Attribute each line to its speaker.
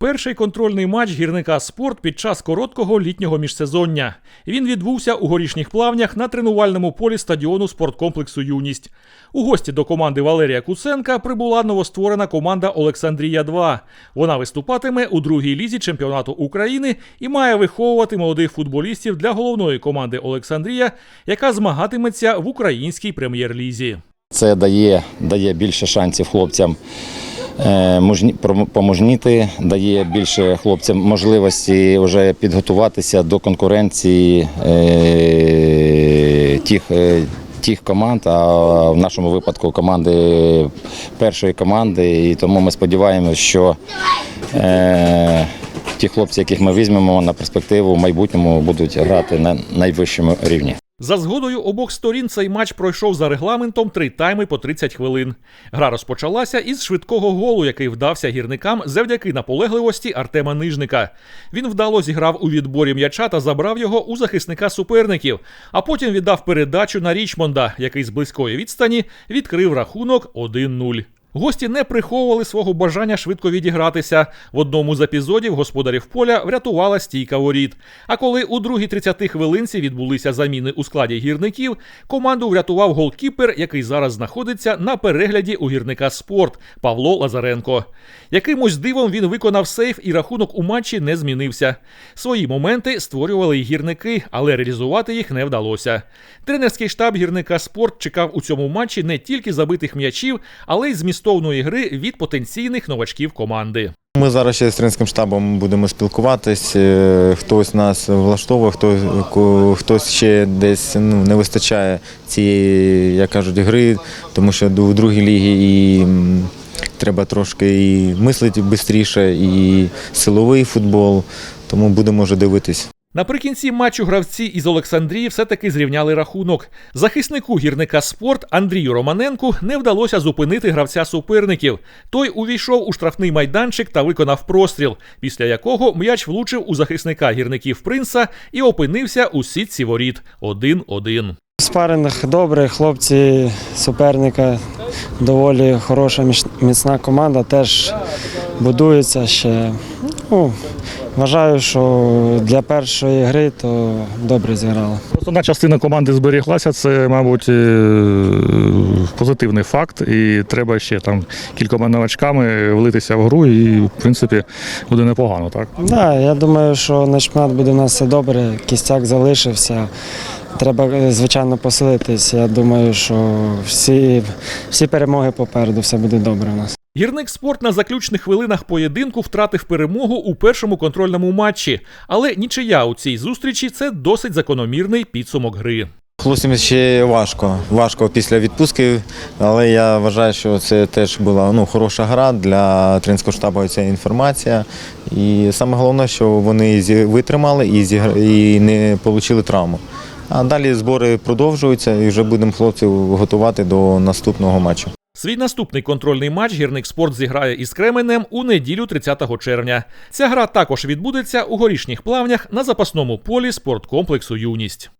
Speaker 1: Перший контрольний матч гірника спорт під час короткого літнього міжсезоння. Він відбувся у горішніх плавнях на тренувальному полі стадіону спорткомплексу Юність. У гості до команди Валерія Куценка прибула новостворена команда Олександрія 2 Вона виступатиме у другій лізі чемпіонату України і має виховувати молодих футболістів для головної команди Олександрія, яка змагатиметься в українській прем'єр-лізі.
Speaker 2: Це дає, дає більше шансів хлопцям е, мужні- дає більше хлопцям можливості вже підготуватися до конкуренції е, тих, е, тих команд, а в нашому випадку команди першої команди. І тому ми сподіваємося, що ті хлопці, яких ми візьмемо на перспективу в майбутньому, будуть грати на найвищому рівні.
Speaker 1: За згодою обох сторін цей матч пройшов за регламентом три тайми по 30 хвилин. Гра розпочалася із швидкого голу, який вдався гірникам завдяки наполегливості Артема Нижника. Він вдало зіграв у відборі м'яча та забрав його у захисника суперників, а потім віддав передачу на Річмонда, який з близької відстані відкрив рахунок 1-0. Гості не приховували свого бажання швидко відігратися. В одному з епізодів господарів поля врятувала стійка воріт. А коли у другій 30 хвилинці відбулися заміни у складі гірників, команду врятував голкіпер, який зараз знаходиться на перегляді у гірника спорт Павло Лазаренко. Якимось дивом він виконав сейф і рахунок у матчі не змінився. Свої моменти створювали й гірники, але реалізувати їх не вдалося. Тренерський штаб гірника спорт чекав у цьому матчі не тільки забитих м'ячів, але й змістовної гри від потенційних новачків команди.
Speaker 3: Ми зараз ще з тренерським штабом будемо спілкуватись. е, Хтось нас влаштовує, ко- хтось ще десь ну, не вистачає цієї, як кажуть, гри, тому що у другій лігі і треба трошки і мислити швидше, і силовий футбол. Тому будемо вже дивитись.
Speaker 1: Наприкінці матчу гравці із Олександрії все-таки зрівняли рахунок. Захиснику гірника спорт Андрію Романенку не вдалося зупинити гравця суперників. Той увійшов у штрафний майданчик та виконав простріл, після якого м'яч влучив у захисника гірників принца і опинився у сітці воріт 1-1.
Speaker 4: Спаринг добрий, хлопці суперника доволі хороша міцна команда, теж будується ще. Ну, вважаю, що для першої гри то добре зіграли.
Speaker 5: Основна частина команди зберіглася. Це, мабуть, е, позитивний факт. І треба ще там кількома новачками влитися в гру, і в принципі буде непогано, так?
Speaker 4: Да, я думаю, що на чемпіонат буде у нас все добре, кістяк залишився. Треба, е, звичайно, посилитись. Я думаю, що всі, всі перемоги попереду, все буде добре у нас.
Speaker 1: Гірник спорт на заключних хвилинах поєдинку втратив перемогу у першому контрольному матчі, але нічия у цій зустрічі це досить закономірний підсумок гри.
Speaker 3: Хлопцям ще важко, важко після відпустки, але я вважаю, що це теж була ну, хороша гра для тренерського штабу. Ця інформація. І саме головне, що вони витримали і, і не отримали травму. А далі збори продовжуються і вже будемо хлопців готувати до наступного матчу.
Speaker 1: Свій наступний контрольний матч гірник спорт зіграє із Кременем у неділю 30 червня. Ця гра також відбудеться у горішніх плавнях на запасному полі спорткомплексу Юність.